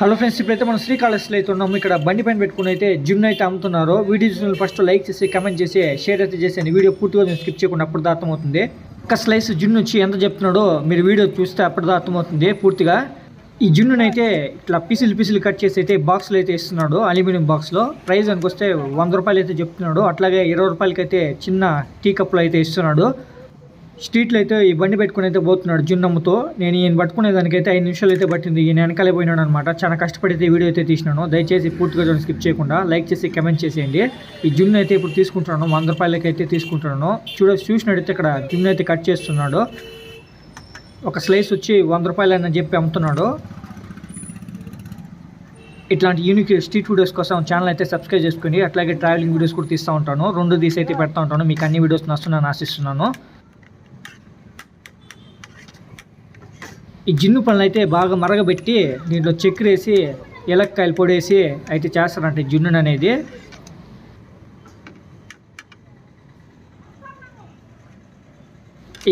Hello friends ఇప్పుడైతే మనం శ్రీకాళహస్తిలో అయితే ఉన్నాము. ఇక్కడ బండి పైన పెట్టుకుని అయితే జిమ్ అయితే అమ్ముతున్నారు. వీడియో చూసిన ఫస్ట్ లైక్ చేసి కమెంట్ చేసి షేర్ అయితే చేసేయండి. వీడియో పూర్తిగా స్కిప్ చేయకుండా అప్పుడు అర్థమవుతుంది. ఒక స్లైస్ జిన్ వచ్చి ఎంత చెప్తున్నాడో మీరు వీడియో చూస్తే అప్పుడు అర్థమవుతుంది పూర్తిగా. ఈ జున్నుని అయితే ఇట్లా పీసులు పీసులు కట్ చేసి అయితే బాక్స్లో అయితే ఇస్తున్నాడు అల్యూమినియం బాక్స్లో ప్రైస్ అనుకొస్తే వంద రూపాయలు అయితే చెప్తున్నాడు. అట్లాగే ఇరవై రూపాయలకి అయితే చిన్న టీ కప్పులు అయితే ఇస్తున్నాడు. స్ట్రీట్లో అయితే ఈ బండి పెట్టుకుని అయితే పోతున్నాడు జున్నమ్మతో. నేను ఈయన పట్టుకునే దానికైతే ఐదు నిమిషాలు అయితే పట్టింది. ఈయన వెనకాలే పోయినాడు అనమాట చాలా కష్టపడి వీడియో అయితే తీసినాను. దయచేసి పూర్తిగా చూడండి స్కిప్ చేయకుండా లైక్ చేసి కమెంట్ చేసేయండి. ఈ జున్ను అయితే ఇప్పుడు తీసుకుంటున్నాను. వంద రూపాయలకి అయితే తీసుకుంటున్నాను. చూడ చూసినట్టయితే ఇక్కడ జున్ను అయితే కట్ చేస్తున్నాడు. ఒక స్లైస్ వచ్చి వంద రూపాయలు అని చెప్పి అమ్ముతున్నాడు. ఇట్లాంటి యూనిక్ స్ట్రీట్ వీడియోస్ కోసం ఛానల్ అయితే సబ్స్క్రైబ్ చేసుకోండి అట్లాగే ట్రావెలింగ్ వీడియోస్ కూడా తీస్తూ ఉంటాను. రెండు తీసి అయితే పెడతా ఉంటాను. మీకు అన్ని వీడియోస్ నస్తున్నాను ఆశిస్తున్నాను. ఈ జిన్ను పనులు అయితే బాగా మరగబెట్టి దీంట్లో చక్కెర వేసి ఏలక్కాయలు పొడేసి అయితే చేస్తారంట ఈ జున్ను అనేది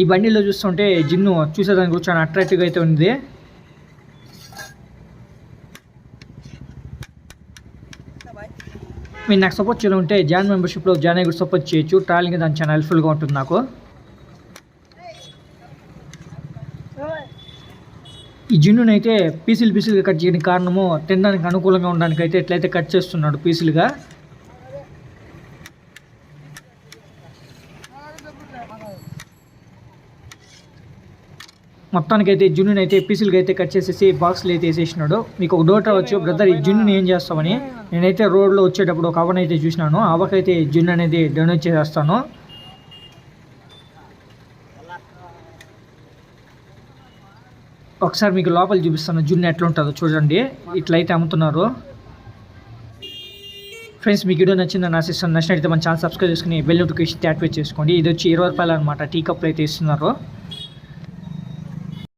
ఈ బండిలో చూస్తుంటే జిన్ను చూసేదానికి చాలా అట్రాక్టివ్గా అయితే ఉంది. మీరు నాకు సపోర్ట్ చేయాలంటే జాయిన్ జాన్ మెంబర్షిప్లో జాయిన్ అయ్యి కూడా సపోర్ట్ చేయొచ్చు. ట్రావెలింగ్ దాని చాలా హెల్ప్ఫుల్గా ఉంటుంది నాకు. ఈ జిన్నుని అయితే పీసులు పీసులుగా కట్ చేయడానికి కారణము తినడానికి అనుకూలంగా ఉండడానికి అయితే ఎట్లయితే కట్ చేస్తున్నాడు పీసులుగా. మొత్తానికి అయితే జున్నుని అయితే పీసులుగా అయితే కట్ చేసేసి బాక్స్లు అయితే వేసేసినాడు. మీకు ఒక డౌట్ రావచ్చు బ్రదర్ ఈ జున్నుని ఏం చేస్తామని నేనైతే రోడ్లో వచ్చేటప్పుడు ఒక అవన్ అయితే చూసినాను. ఆ అవకైతే జున్ను అనేది డొనేట్ చేసేస్తాను. ఒకసారి మీకు లోపల చూపిస్తాను. జున్ను ఎట్లా ఉంటుందో చూడండి. ఇట్లయితే అమ్ముతున్నారు. ఫ్రెండ్స్ మీకు వీడియో నచ్చిందని ఆశిస్తాను నచ్చినట్లయితే మన ఛానల్ సబ్స్క్రైబ్ చేసుకుని బెల్ నోటిఫికేషన్ యాక్టివేట్ చేసుకోండి. ఇది వచ్చి ఇరవై రూపాయలు అనమాట టీ కప్లు అయితే ఇస్తున్నారు.